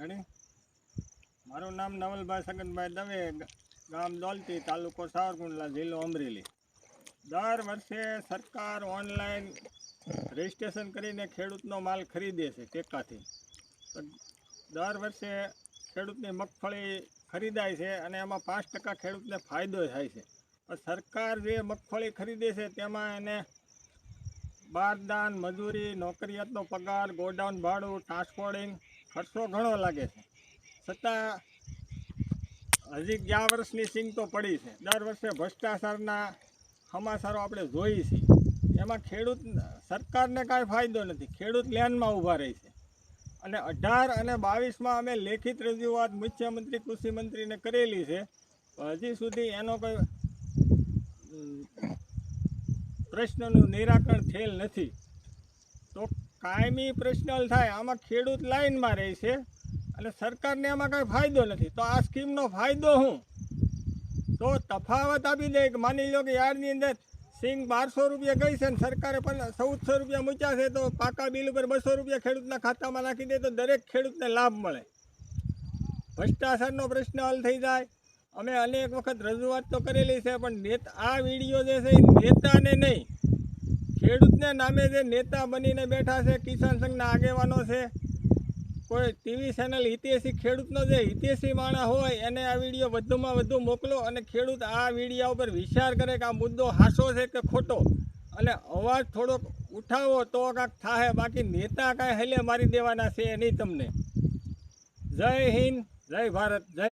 Ready? મારું નામ નવલભાઈ સગનભાઈ દવે ગામ દોલતી, તાલુકો સાવરકુંડલા, જિલ્લો અમરેલી. દર વર્ષે સરકાર ઓનલાઈન રજીસ્ટ્રેશન કરીને ખેડૂતનો માલ ખરીદે છે, ટેકાથી. દર વર્ષે ખેડૂતની મગફળી ખરીદાય છે અને એમાં પાંચ ટકા ખેડૂતને ફાયદો થાય છે. સરકાર જે મગફળી ખરીદે છે, તેમાં એને બારદાન, મજૂરી, નોકરિયાતનો પગાર, ગોડાઉન ભાડું ટ્રાન્સપોર્ટિંગ ખર્ચો ઘણો લાગે છે. છતાં હજી ગયા વર્ષની સિંગ તો પડી છે. દર વર્ષે ભ્રષ્ટાચારના સમાચારો આપણે જોઈએ છીએ. એમાં ખેડૂત સરકારને કાંઈ ફાયદો નથી. ખેડૂત લેનમાં ઊભા રહે છે. અને અઢાર અને બાવીસમાં અમે લેખિત રજૂઆત મુખ્યમંત્રી, કૃષિ મંત્રીને કરેલી છે. હજી સુધી એનો કોઈ પ્રશ્નનું નિરાકરણ થયેલ નથી. કાયમી પ્રશ્ન થાય, આમાં ખેડૂત લાઈનમાં રહે છે અને સરકારને એમાં કાંઈ ફાયદો નથી. તો આ સ્કીમનો ફાયદો શું તો તફાવત આપી દે માની લો કે યાર્ડની અંદર સિંગ બારસો રૂપિયા ગઈ છે ને સરકારે પણ ચૌદસો રૂપિયા મૂક્યા છે, તો પાકા બિલ ઉપર બસો રૂપિયા ખેડૂતના ખાતામાં નાખી દે તો દરેક ખેડૂતને લાભ મળે. ભ્રષ્ટાચારનો પ્રશ્ન હલ થઈ જાય. અમે અનેક વખત રજૂઆત તો કરેલી છે, પણ નેતા આ વીડિયો જે છે નેતાને નહીં ખેડૂતને નામે જે નેતા બનીને બેઠા છે, કિસાન સંઘના આગેવાનો છે. કોઈ ટીવી ચેનલ હિતેશી ખેડૂતનો જે હિતેશી માણા હોય, એને આ વીડિયો વધુમાં વધુ મોકલો અને ખેડૂત આ વિડીયા ઉપર વિચાર કરે કે આ મુદ્દો હાસો છે કે ખોટો. અને અવાજ થોડોક ઉઠાવો તો કાંઈક થાય બાકી નેતા કાંઈ હેલે મારી દેવાના છે નહીં તમને. જય હિન્દ, જય ભારત, જય